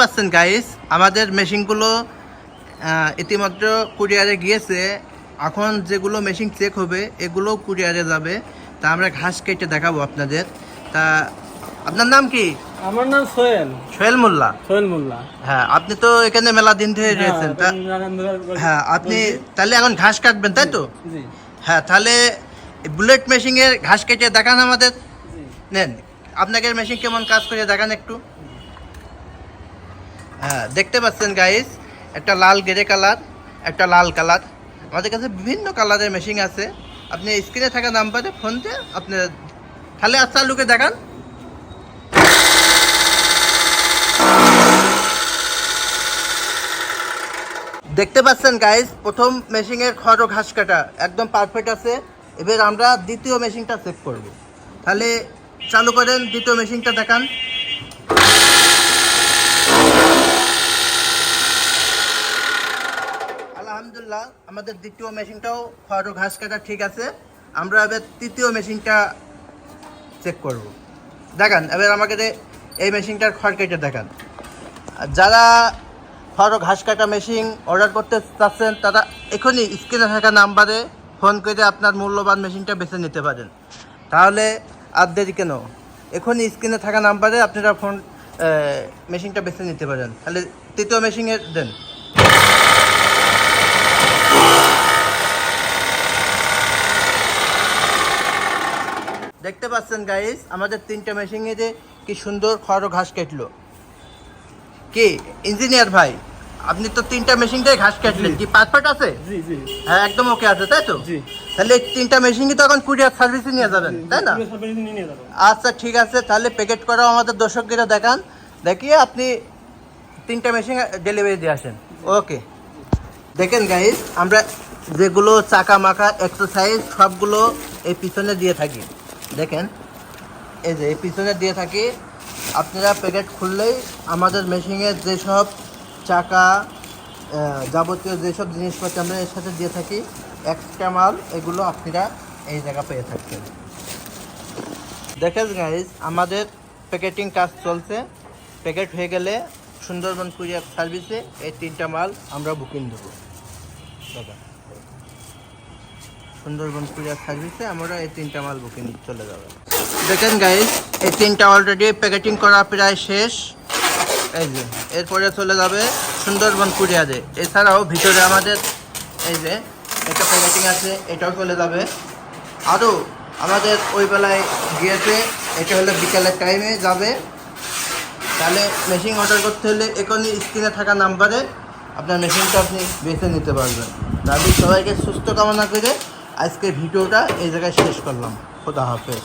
পাচ্ছেন গাইস আমাদের মেশিনগুলো ইতিমাত্র কুরিয়ারে গিয়েছে। এখন যেগুলো মেশিন চেক হবে এগুলো কুরিয়ারে যাবে। তা আমরা ঘাস কেটে দেখাবো আপনাদের। তা আপনার নাম কি? আমার নাম সোহেল। সোহেল মোল্লা। সোহেল মোল্লা। হ্যাঁ আপনি তো এখানে মেলা দিন ধরে রয়েছেন। তা হ্যাঁ আপনি তাহলে এখন ঘাস কাটবেন তাই তো? হ্যাঁ তাহলে বুলেট মেশিনের ঘাস কেটে দেখান আমাদের। নেন আপনাকে মেশিন কেমন কাজ করে দেখান একটু। হ্যাঁ দেখতে পাচ্ছেন গাইস একটা লাল গেরে কালার একটা লাল কালার আমাদের কাছে বিভিন্ন কালারের মেশিন আছে। আপনি স্ক্রিনে থাকা নাম্বারে ফোন দিয়ে আপনি তাহলে আচ্ছা লুকে দেখান। দেখতে পাচ্ছেন গাইস প্রথম মেশিনের খড় ও ঘাস কাটা একদম পারফেক্ট আছে। এবার আমরা দ্বিতীয় মেশিনটা চেক করব। তাহলে চালু করেন, দ্বিতীয় মেশিনটা দেখান। আলহামদুলিল্লাহ, আমাদের দ্বিতীয় মেশিনটাও খড় ঘাস কাটা ঠিক আছে। আমরা এবার তৃতীয় মেশিনটা চেক করব। দেখান, এবার আমাকে এই মেশিনটার খড় কেটে দেখান। যারা খড় ঘাস কাটা মেশিন অর্ডার করতে চাচ্ছেন, তারা এখনই স্ক্রিনে থাকা নাম্বারে ফোন করে আপনার মূল্যবান মেশিনটা বেছে নিতে পারেন। তাহলে আর দেরি কেন? এখনই স্ক্রিনে থাকা নাম্বারে আপনারা ফোন মেশিনটা বেছে নিতে পারেন। তাহলে তৃতীয় মেশিনের দেন। দেখতে পাচ্ছেন গাইস আমাদের তিনটা মেশিনে যে কি সুন্দর খড় ঘাস কাটলো। কি ইঞ্জিনিয়ার ভাই আপনি তো তিনটা মেশিনটাই ঘাস কাটলেন। কি পাসপোর্ট আছে? জি জি। হ্যাঁ একদম ওকে আছে তাই তো? জি। তাহলে তিনটা মেশিনই তো এখন কুরিয়ার সার্ভিসে নিয়ে যাবেন তাই না? আচ্ছা ঠিক আছে তাহলে প্যাকেট করাও আমাদের দর্শকরা দেখান। দেখিয়ে আপনি তিনটা মেশিন ডেলিভারি দিয়ে আসেন। ওকে দেখেন গাইস আমরা যেগুলো চাকা মাখা এক্সারসাইজ সবগুলো এই পিছনে দিয়ে থাকি। দেখেন, এই যে পিছনে দিয়ে থাকি, আপনারা প্যাকেট খুললেই আমাদের মেশিনের যেসব চাকা যাবতীয় যেসব জিনিসপত্র আমরা এর সাথে দিয়ে থাকি এক্সট্রা মাল, এগুলো আপনারা এই জায়গা পেয়ে থাকছেন দেখেন গাইজ আমাদের প্যাকেটিং কাজ চলছে। প্যাকেট হয়ে গেলে সুন্দরবন কুরিয়ার সার্ভিসে এই তিনটা মাল আমরা বুকিং দেবো। দাদা সুন্দরবন কুরিয়ার সার্ভিসে আমরা এই তিনটা মাল বুকিং চলে যাবে। দেখেন গাইজ এই তিনটা অলরেডি প্যাকেটিং করা প্রায় শেষ। এই যে, এরপরে চলে যাবে সুন্দরবন কুরিয়ারে এছাড়াও ভিতরে আমাদের এই যে একটা প্যাকেটিং আছে, এটাও চলে যাবে। আরও আমাদের ওই বেলায় গিয়েছে, এটা হলো বিকালের টাইমে যাবে। তাহলে মেশিন অর্ডার করতে হলে এখনই স্ক্রিনে থাকা নাম্বারে আপনার মেশিনটা আপনি বেছে নিতে পারবেন। আমি সবাইকে সুস্থ কামনা করে আজকের ভিডিওটা এই জায়গায় শেষ করলাম। খোদা হাফেজ।